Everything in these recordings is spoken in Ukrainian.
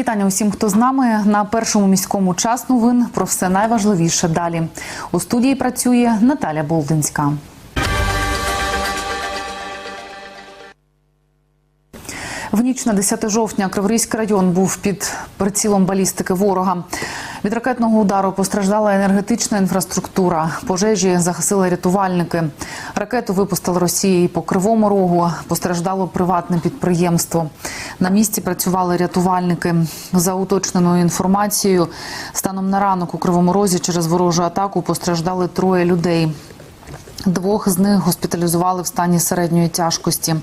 вітання усім, хто з нами на першому міському час новин про все найважливіше далі. У студії працює Наталя Болдинська. В ніч на 10 жовтня Криворізький район був під прицілом балістики ворога. Від ракетного удару постраждала енергетична інфраструктура. Пожежі загасили рятувальники. Ракету випустили Росії по кривому рогу. Постраждало приватне підприємство. На місці працювали рятувальники. За уточненою інформацією, станом на ранок у кривому розі через ворожу атаку постраждали троє людей. Двох з них госпіталізували в стані середньої тяжкості.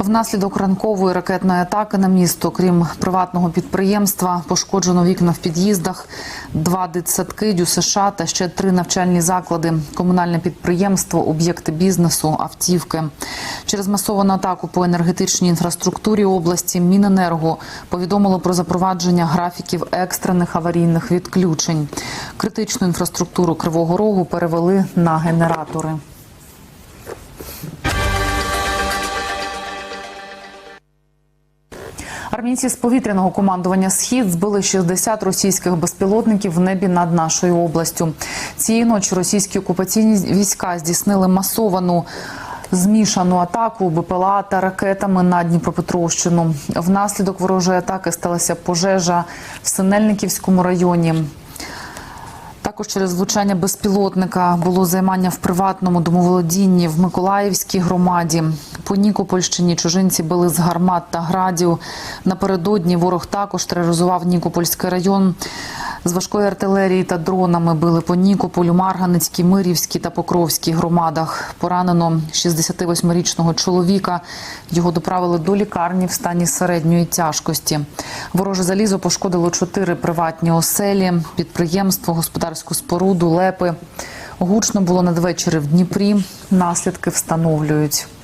Внаслідок ранкової ракетної атаки на місто, крім приватного підприємства, пошкоджено вікна в під'їздах, два дитсадки, ДЮСШ та ще три навчальні заклади, комунальне підприємство, об'єкти бізнесу, автівки. Через масовану атаку по енергетичній інфраструктурі області Міненерго повідомило про запровадження графіків екстрених аварійних відключень. Критичну інфраструктуру Кривого Рогу перевели на генератори. Армійці з повітряного командування Схід збили 60 російських безпілотників в небі над нашою областю. Цієї ночі російські окупаційні війська здійснили масовану. Змішану атаку БПЛА та ракетами на Дніпропетровщину. Внаслідок ворожої атаки сталася пожежа в Синельниківському районі. Також через влучання безпілотника було займання в приватному домоволодінні в Миколаївській громаді. По Нікопольщині чужинці били з гармат та градів. Напередодні ворог також тероризував Нікопольський район. З важкої артилерії та дронами били по Нікополю, Марганецькій, Мирівській та Покровській громадах. Поранено 68-річного чоловіка. Його доправили до лікарні в стані середньої тяжкості. Вороже залізо пошкодило чотири приватні оселі, підприємство, господарську споруду, лепи. Гучно було надвечір в Дніпрі. Наслідки встановлюють. –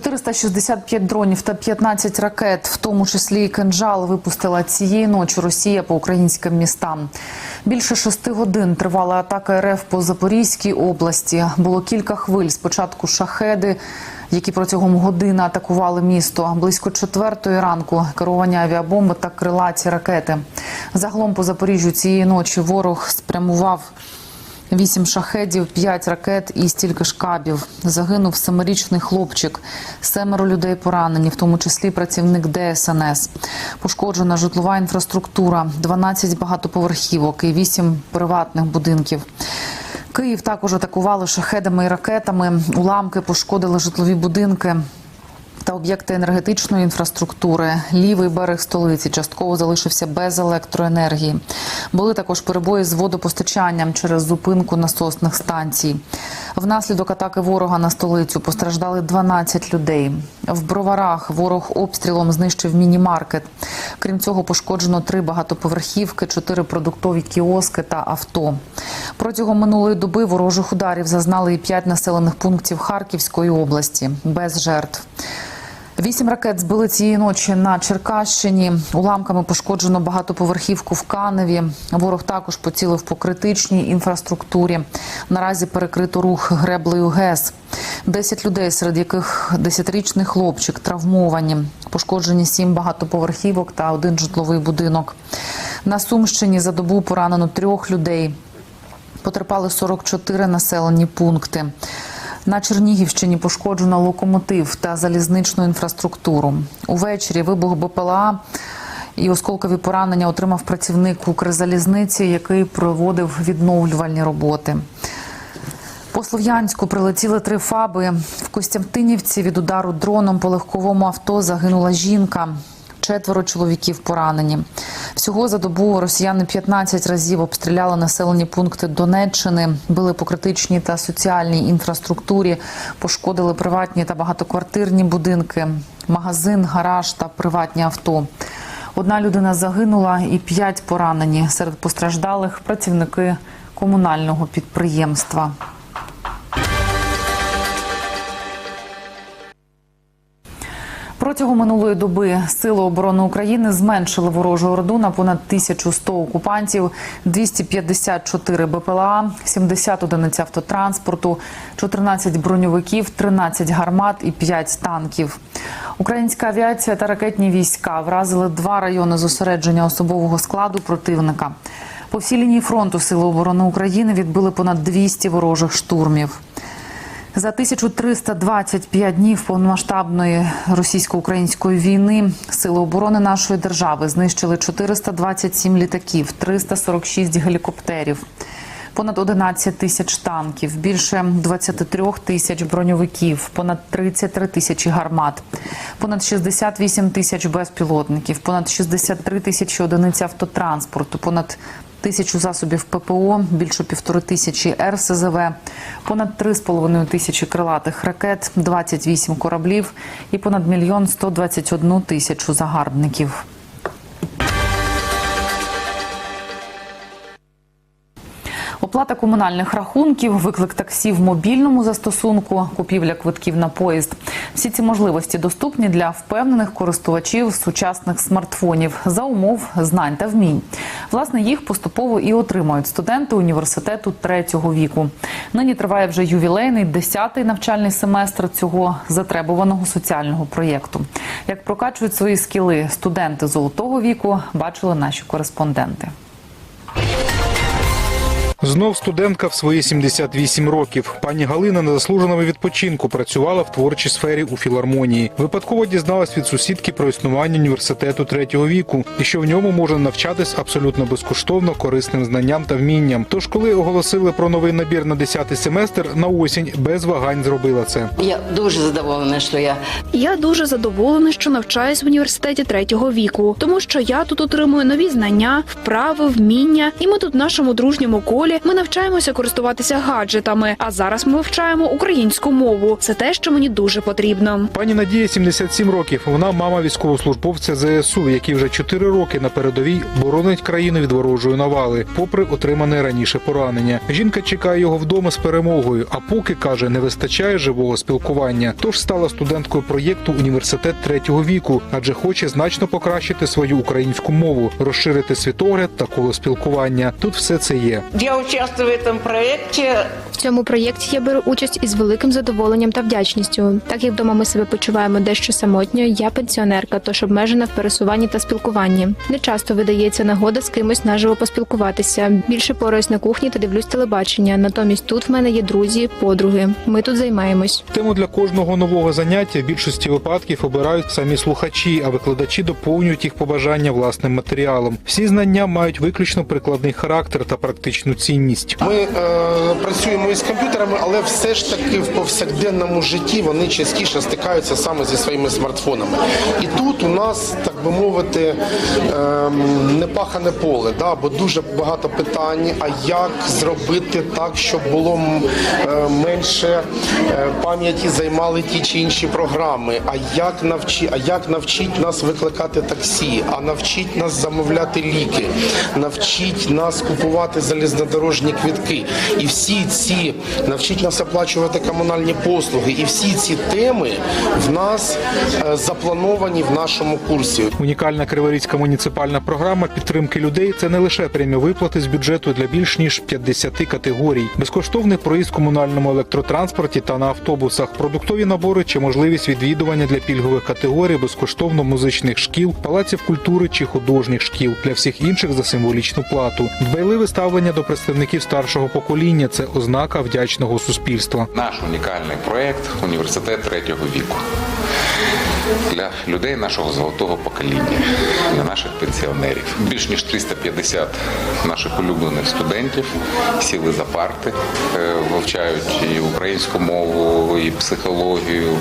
465 дронів та 15 ракет, в тому числі і кинжал, випустила цієї ночі Росія по українським містам. Більше шести годин тривала атака РФ по Запорізькій області. Було кілька хвиль. Спочатку шахеди, які протягом години атакували місто. Близько четвертої ранку керовані авіабомби та крилаті ракети. Загалом по Запоріжжю цієї ночі ворог спрямував. Вісім шахедів, п'ять ракет і стільки ж кабів. Загинув семирічний хлопчик. Семеро людей поранені, в тому числі працівник ДСНС. Пошкоджена житлова інфраструктура, 12 багатоповерхівок і 8 приватних будинків. Київ також атакували шахедами і ракетами. Уламки пошкодили житлові будинки. Та об'єкти енергетичної інфраструктури, лівий берег столиці частково залишився без електроенергії. Були також перебої з водопостачанням через зупинку насосних станцій. Внаслідок атаки ворога на столицю постраждали 12 людей. В броварах ворог обстрілом знищив міні-маркет. Крім цього, пошкоджено три багатоповерхівки, чотири продуктові кіоски та авто. Протягом минулої доби ворожих ударів зазнали і п'ять населених пунктів Харківської області без жертв. Вісім ракет збили цієї ночі на Черкащині. Уламками пошкоджено багатоповерхівку в Каневі. Ворог також поцілив по критичній інфраструктурі. Наразі перекрито рух греблею ГЕС. Десять людей, серед яких десятирічний хлопчик, травмовані. Пошкоджені сім багатоповерхівок та один житловий будинок. На Сумщині за добу поранено трьох людей. Потерпали 44 населені пункти. На Чернігівщині пошкоджено локомотив та залізничну інфраструктуру. Увечері вибух БПЛА і осколкові поранення отримав працівник Укрзалізниці, який проводив відновлювальні роботи. По Слов'янську прилетіли три фаби. В Костянтинівці від удару дроном по легковому авто загинула жінка. Четверо чоловіків поранені. Всього за добу росіяни 15 разів обстріляли населені пункти Донеччини, били по критичній та соціальній інфраструктурі, пошкодили приватні та багатоквартирні будинки, магазин, гараж та приватні авто. Одна людина загинула і п'ять поранені. Серед постраждалих працівники комунального підприємства. Протягом минулої доби Сили оборони України зменшили ворожу орду на понад 1100 окупантів, 254 БПЛА, 70 одиниць автотранспорту, 14 броньовиків, 13 гармат і 5 танків. Українська авіація та ракетні війська вразили два райони зосередження особового складу противника. По всій лінії фронту Сили оборони України відбили понад 200 ворожих штурмів. За 1325 днів повномасштабної російсько-української війни сили оборони нашої держави знищили 427 літаків, 346 гелікоптерів, понад 11 тисяч танків, більше 23 тисяч броньовиків, понад 33 тисячі гармат, понад 68 тисяч безпілотників, понад 63 тисячі одиниць автотранспорту, понад тисячу засобів ППО, більше півтори тисячі РСЗВ, понад три з половиною тисячі крилатих ракет, 28 кораблів і понад мільйон 121 тисячу загарбників. Оплата комунальних рахунків, виклик таксі в мобільному застосунку, купівля квитків на поїзд. Всі ці можливості доступні для впевнених користувачів сучасних смартфонів за умов знань та вмінь. Власне, їх поступово і отримають студенти університету третього віку. Нині триває вже ювілейний 10-й навчальний семестр цього затребуваного соціального проєкту. Як прокачують свої скіли студенти золотого віку, бачили наші кореспонденти. Знов студентка в свої 78 років. Пані Галина на заслуженому відпочинку працювала в творчій сфері у філармонії. Випадково дізналась від сусідки про існування університету третього віку і що в ньому можна навчатись абсолютно безкоштовно корисним знанням та вмінням. Тож, коли оголосили про новий набір на 10-й семестр, на осінь без вагань зробила це. Я дуже задоволена, що я Я дуже задоволена, що навчаюсь в університеті третього віку, тому що я тут отримую нові знання, вправи, вміння, і ми тут в нашому дружньому колі ми навчаємося користуватися гаджетами. А зараз ми вивчаємо українську мову. Це те, що мені дуже потрібно. Пані Надія 77 років. Вона мама військовослужбовця ЗСУ, який вже 4 роки на передовій боронить країну від ворожої навали, попри отримане раніше поранення. Жінка чекає його вдома з перемогою. А поки каже, не вистачає живого спілкування. Тож стала студенткою проєкту Університет третього віку, адже хоче значно покращити свою українську мову, розширити світогляд та коло спілкування. Тут все це є. я участвую в этом проекте. В цьому проєкті я беру участь із великим задоволенням та вдячністю. Так як вдома ми себе почуваємо дещо самотньо, я пенсіонерка, тож обмежена в пересуванні та спілкуванні. Не часто видається нагода з кимось наживо поспілкуватися. Більше пораюсь на кухні та дивлюсь телебачення. Натомість тут в мене є друзі, подруги. Ми тут займаємось. Тему для кожного нового заняття в більшості випадків обирають самі слухачі, а викладачі доповнюють їх побажання власним матеріалом. Всі знання мають виключно прикладний характер та практичну цінність. Ми е, працюємо із комп'ютерами, але все ж таки в повсякденному житті вони частіше стикаються саме зі своїми смартфонами. І тут у нас, би мовити, е, непахане поле, да, бо дуже багато питань. А як зробити так, щоб було е, менше е, пам'яті займали ті чи інші програми? А як навчи, а як навчить нас викликати таксі? А навчить нас замовляти ліки, навчить нас купувати залізнодорожні квітки. І всі ці навчить нас оплачувати комунальні послуги. І всі ці теми в нас е, заплановані в нашому курсі. Унікальна криворізька муніципальна програма підтримки людей це не лише прямі виплати з бюджету для більш ніж 50 категорій, безкоштовний проїзд в комунальному електротранспорті та на автобусах, продуктові набори чи можливість відвідування для пільгових категорій безкоштовно музичних шкіл, палаців культури чи художніх шкіл для всіх інших за символічну плату. Дбайливе ставлення до представників старшого покоління це ознака вдячного суспільства. Наш унікальний проєкт університет третього віку для людей нашого золотого покоління, для наших пенсіонерів. Більш ніж 350 наших улюблених студентів сіли за парти, е, вивчають і українську мову, і психологію,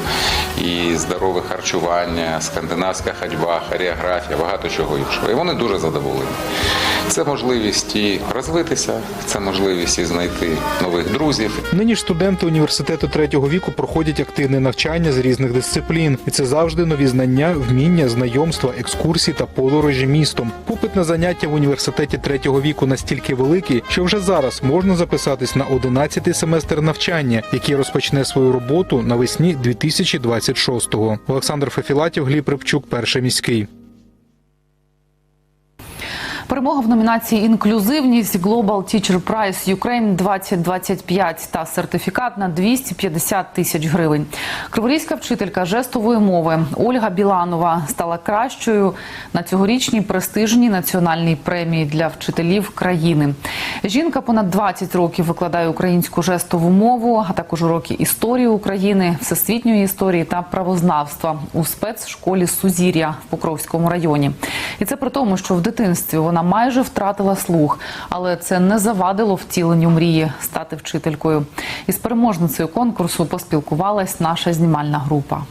і здорове харчування, скандинавська ходьба, хореографія, багато чого іншого. І вони дуже задоволені. Це можливість і розвитися, це можливість і знайти нових друзів, Нині ж студенти університету третього віку проходять активне навчання з різних дисциплін, і це завжди нові нові знання, вміння, знайомства, екскурсії та подорожі містом. Попит на заняття в університеті третього віку настільки великий, що вже зараз можна записатись на 11-й семестр навчання, який розпочне свою роботу навесні 2026-го. Олександр Фефілатів, Гліб Рибчук, перший міський. Перемога в номінації Інклюзивність Global Teacher Prize Ukraine 2025 та сертифікат на 250 тисяч гривень. Криворізька вчителька жестової мови Ольга Біланова стала кращою на цьогорічній престижній національній премії для вчителів країни. Жінка понад 20 років викладає українську жестову мову, а також уроки історії України, всесвітньої історії та правознавства у спецшколі Сузір'я в Покровському районі. І це при тому, що в дитинстві вона майже втратила слух, але це не завадило втіленню мрії стати вчителькою. Із переможницею конкурсу поспілкувалась наша знімальна група.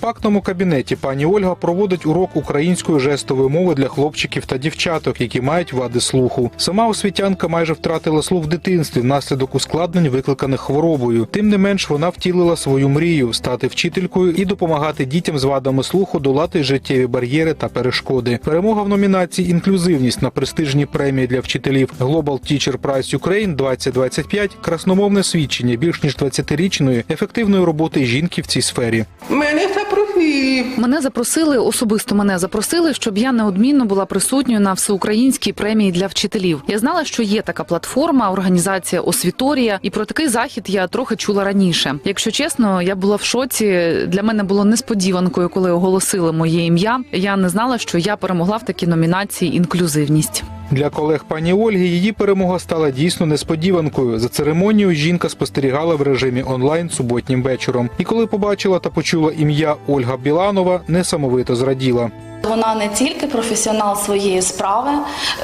Компактному кабінеті пані Ольга проводить урок української жестової мови для хлопчиків та дівчаток, які мають вади слуху. Сама освітянка майже втратила слух в дитинстві внаслідок ускладнень, викликаних хворобою. Тим не менш, вона втілила свою мрію стати вчителькою і допомагати дітям з вадами слуху долати життєві бар'єри та перешкоди. Перемога в номінації Інклюзивність на престижній премії для вчителів Global Teacher Prize Ukraine 2025 – красномовне свідчення більш ніж 20-річної ефективної роботи жінки в цій сфері. Мене запросили. Мене запросили особисто. Мене запросили, щоб я неодмінно була присутньою на всеукраїнській премії для вчителів. Я знала, що є така платформа, організація Освіторія, і про такий захід я трохи чула раніше. Якщо чесно, я була в шоці. Для мене було несподіванкою, коли оголосили моє ім'я. Я не знала, що я перемогла в такій номінації інклюзивність. Для колег пані Ольги її перемога стала дійсно несподіванкою. За церемонією жінка спостерігала в режимі онлайн суботнім вечором. І коли побачила та почула ім'я Ольга Біланова, несамовито зраділа. Вона не тільки професіонал своєї справи,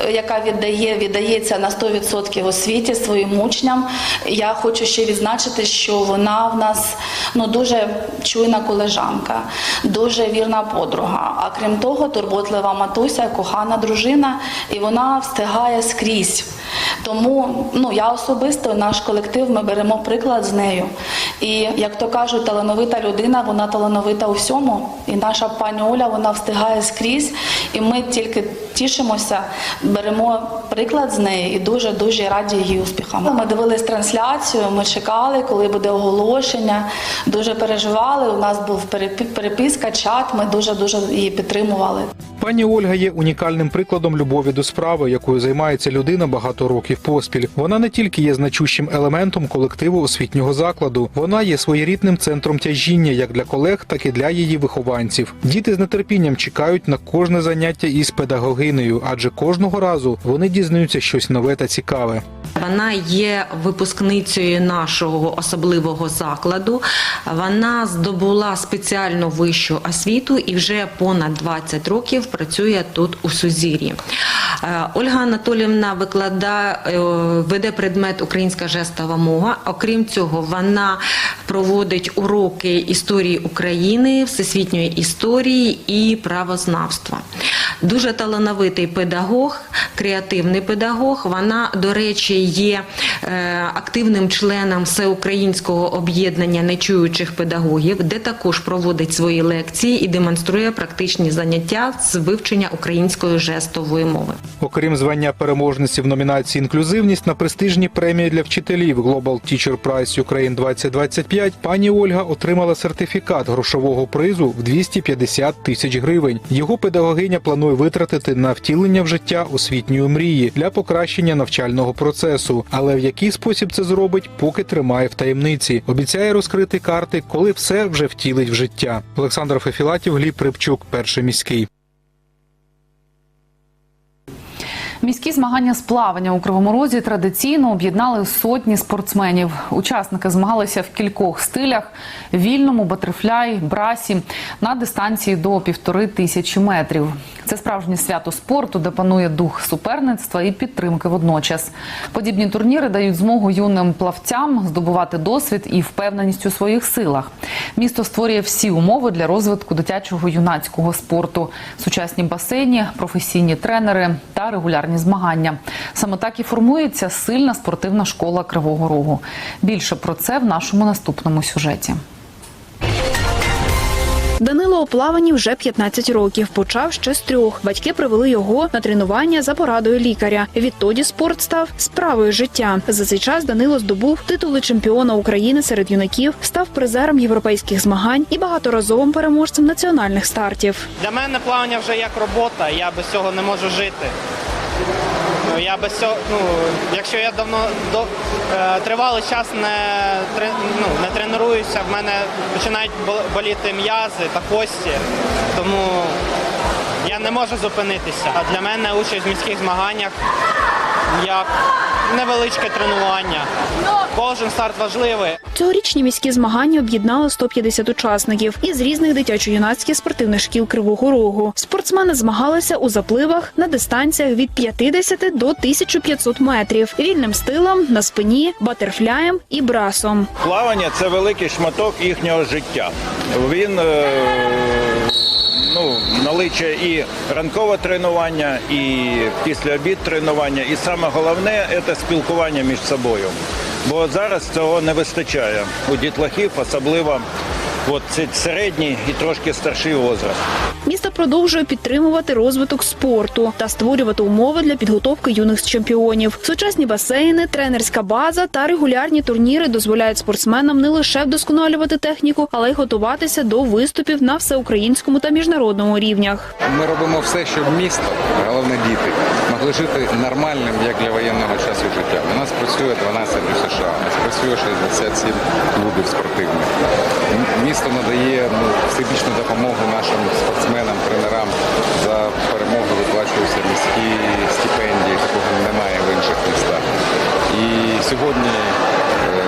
е, яка віддає, віддається на 100% освіті своїм учням. Я хочу ще відзначити, що вона в нас ну дуже чуйна колежанка, дуже вірна подруга. А крім того, турботлива матуся, кохана дружина, і вона встигає скрізь. Тому ну я особисто наш колектив ми беремо приклад з нею. І як то кажуть, талановита людина, вона талановита у всьому. І наша пані Оля вона встигає скрізь. І ми тільки тішимося, беремо приклад з неї і дуже дуже раді її успіхам. Ми дивились трансляцію, ми чекали, коли буде оголошення. Дуже переживали. У нас був переписка, чат. Ми дуже дуже її підтримували. Пані Ольга є унікальним прикладом любові до справи, якою займається людина багато років поспіль. Вона не тільки є значущим елементом колективу освітнього закладу, вона є своєрідним центром тяжіння як для колег, так і для її вихованців. Діти з нетерпінням чекають на кожне заняття із педагогинею, адже кожного разу вони дізнаються щось нове та цікаве. Вона є випускницею нашого особливого закладу. Вона здобула спеціальну вищу освіту і вже понад 20 років працює тут у Сузір'ї. Е, Ольга Анатолівна викладає, е, веде предмет українська жестова мова. Окрім цього, вона проводить уроки історії України, всесвітньої історії і правознавства. Дуже талановитий педагог, креативний педагог. Вона, до речі, є е, активним членом всеукраїнського об'єднання нечуючих педагогів, де також проводить свої лекції і демонструє практичні заняття з вивчення української жестової мови. Окрім звання переможниці в номінації Інклюзивність на престижній премії для вчителів Global Teacher Prize Ukraine 2025 пані Ольга отримала сертифікат грошового призу в 250 тисяч гривень. Його педагогиня планує витратити на втілення в життя освітньої мрії для покращення навчального процесу. Але в який спосіб це зробить, поки тримає в таємниці. Обіцяє розкрити карти, коли все вже втілить в життя. Олександр Фефілатів, Гліб Рибчук, перший міський. Міські змагання з плавання у Кривому Розі традиційно об'єднали сотні спортсменів. Учасники змагалися в кількох стилях: вільному, батерфляй, брасі на дистанції до півтори тисячі метрів. Це справжнє свято спорту, де панує дух суперництва і підтримки водночас. Подібні турніри дають змогу юним плавцям здобувати досвід і впевненість у своїх силах. Місто створює всі умови для розвитку дитячого юнацького спорту: сучасні басейні, професійні тренери та регулярні спеціальні змагання. Саме так і формується сильна спортивна школа Кривого Рогу. Більше про це в нашому наступному сюжеті. Данило у плаванні вже 15 років. Почав ще з трьох. Батьки привели його на тренування за порадою лікаря. Відтоді спорт став справою життя. За цей час Данило здобув титули чемпіона України серед юнаків, став призером європейських змагань і багаторазовим переможцем національних стартів. Для мене плавання вже як робота, я без цього не можу жити. Ну, я без цього, ну, якщо я давно до, е, тривалий час не, тре- ну, не тренуюся, в мене починають боліти м'язи та кості, тому я не можу зупинитися. А для мене участь в міських змаганнях як невеличке тренування. Кожен старт важливий. Цьогорічні міські змагання об'єднали 150 учасників із різних дитячо-юнацьких спортивних шкіл Кривого Рогу. Спортсмени змагалися у запливах на дистанціях від 50 до 1500 метрів, вільним стилем, на спині, батерфляєм і брасом. Плавання це великий шматок їхнього життя. Він е, ну, наличує і ранкове тренування, і після обід тренування. І саме головне це спілкування між собою. Бо зараз цього не вистачає у дітлахів, особливо от це середній і трошки старший возраст. Місто продовжує підтримувати розвиток спорту та створювати умови для підготовки юних чемпіонів. Сучасні басейни, тренерська база та регулярні турніри дозволяють спортсменам не лише вдосконалювати техніку, але й готуватися до виступів на всеукраїнському та міжнародному рівнях. Ми робимо все, щоб місто, головне діти, могли жити нормальним, як для воєнного часу життя. У нас працює 12 у США, у нас працює 67 клубів спортивних. Місто надає ну, всебічну допомогу нашим спортсменам, тренерам. За перемогу виплачуються міські стипендії, такого немає в інших містах. І сьогодні е,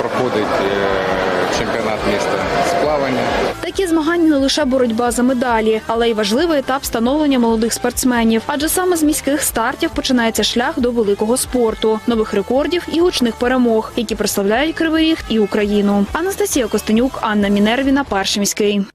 проходить е, чемпіонат міста з плавання. Такі змагання не лише боротьба за медалі, але й важливий етап становлення молодих спортсменів. Адже саме з міських стартів починається шлях до великого спорту, нових рекордів і гучних перемог, які прославляють Кривий Ріг і Україну. Анастасія Костенюк, Анна Мінервіна, перший міський.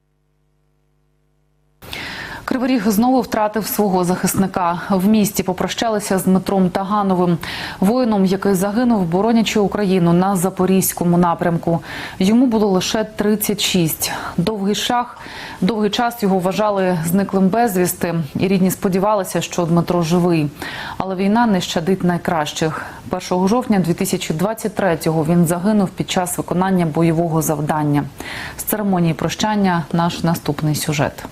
Кривий Ріг знову втратив свого захисника. В місті попрощалися з Дмитром Тагановим, воїном, який загинув, боронячи Україну на запорізькому напрямку. Йому було лише 36. Довгий шах, довгий час його вважали зниклим безвісти, і рідні сподівалися, що Дмитро живий. Але війна не щадить найкращих. 1 жовтня 2023-го він загинув під час виконання бойового завдання. З церемонії прощання наш наступний сюжет.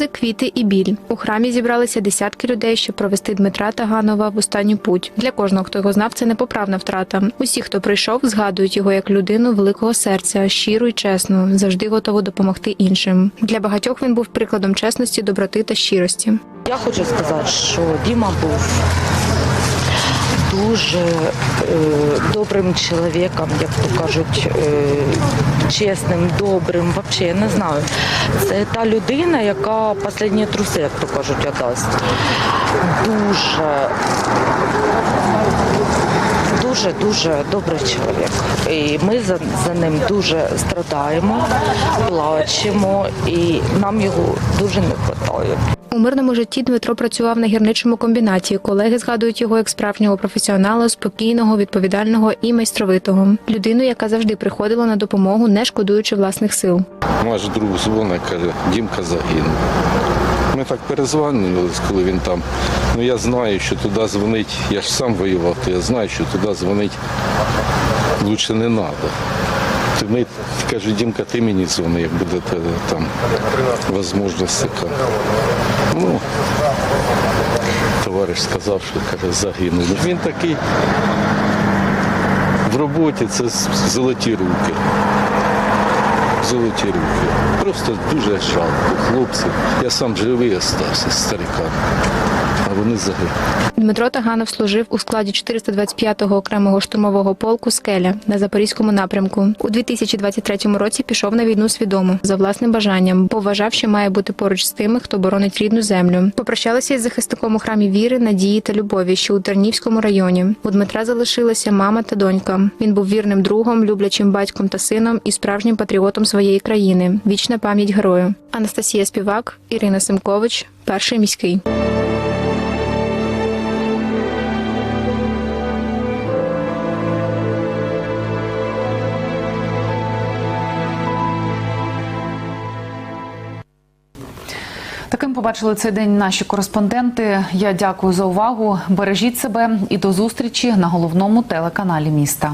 Сльози, квіти і біль. У храмі зібралися десятки людей, щоб провести Дмитра Таганова в останню путь. Для кожного, хто його знав, це непоправна втрата. Усі, хто прийшов, згадують його як людину великого серця, щиру і чесну, завжди готову допомогти іншим. Для багатьох він був прикладом чесності, доброти та щирості. Я хочу сказати, що Діма був дуже е, добрим чоловіком, як то кажуть, е, чесним, добрим. Взагалі, я не знаю. Це та людина, яка останні труси, як то кажуть, віддасть. Дуже дуже дуже добрий чоловік. І ми за, за ним дуже страдаємо, плачемо, і нам його дуже не вистачає. У мирному житті Дмитро працював на гірничому комбінаті. Колеги згадують його як справжнього професіонала, спокійного, відповідального і майстровитого. Людину, яка завжди приходила на допомогу, не шкодуючи власних сил. Ваш друг дзвонить, каже, Дімка загинув. Ми так перезвонювалися, коли він там. Ну я знаю, що туди дзвонить, я ж сам воював, то я знаю, що туди дзвонить лучше не треба. Ми, каже, Дімка, ти мені дзвони, як буде там можливість. Ну, товариш сказав, що каже, загинув. Ну, Він такий в роботі це золоті руки. Золоті руки. Просто дуже жалко хлопців. Я сам живий остався а вони загинули. Дмитро Таганов служив у складі 425-го окремого штурмового полку Скеля на запорізькому напрямку. У 2023 році пішов на війну свідомо за власним бажанням, бо вважав, що має бути поруч з тими, хто боронить рідну землю. Попрощалися із захисником у храмі віри, надії та любові, що у Тернівському районі. У Дмитра залишилася мама та донька. Він був вірним другом, люблячим батьком та сином і справжнім патріотом своєї країни. Вічна пам'ять герою. Анастасія Співак, Ірина Семкович, перший міський. Таким побачили цей день наші кореспонденти. Я дякую за увагу. Бережіть себе і до зустрічі на головному телеканалі міста.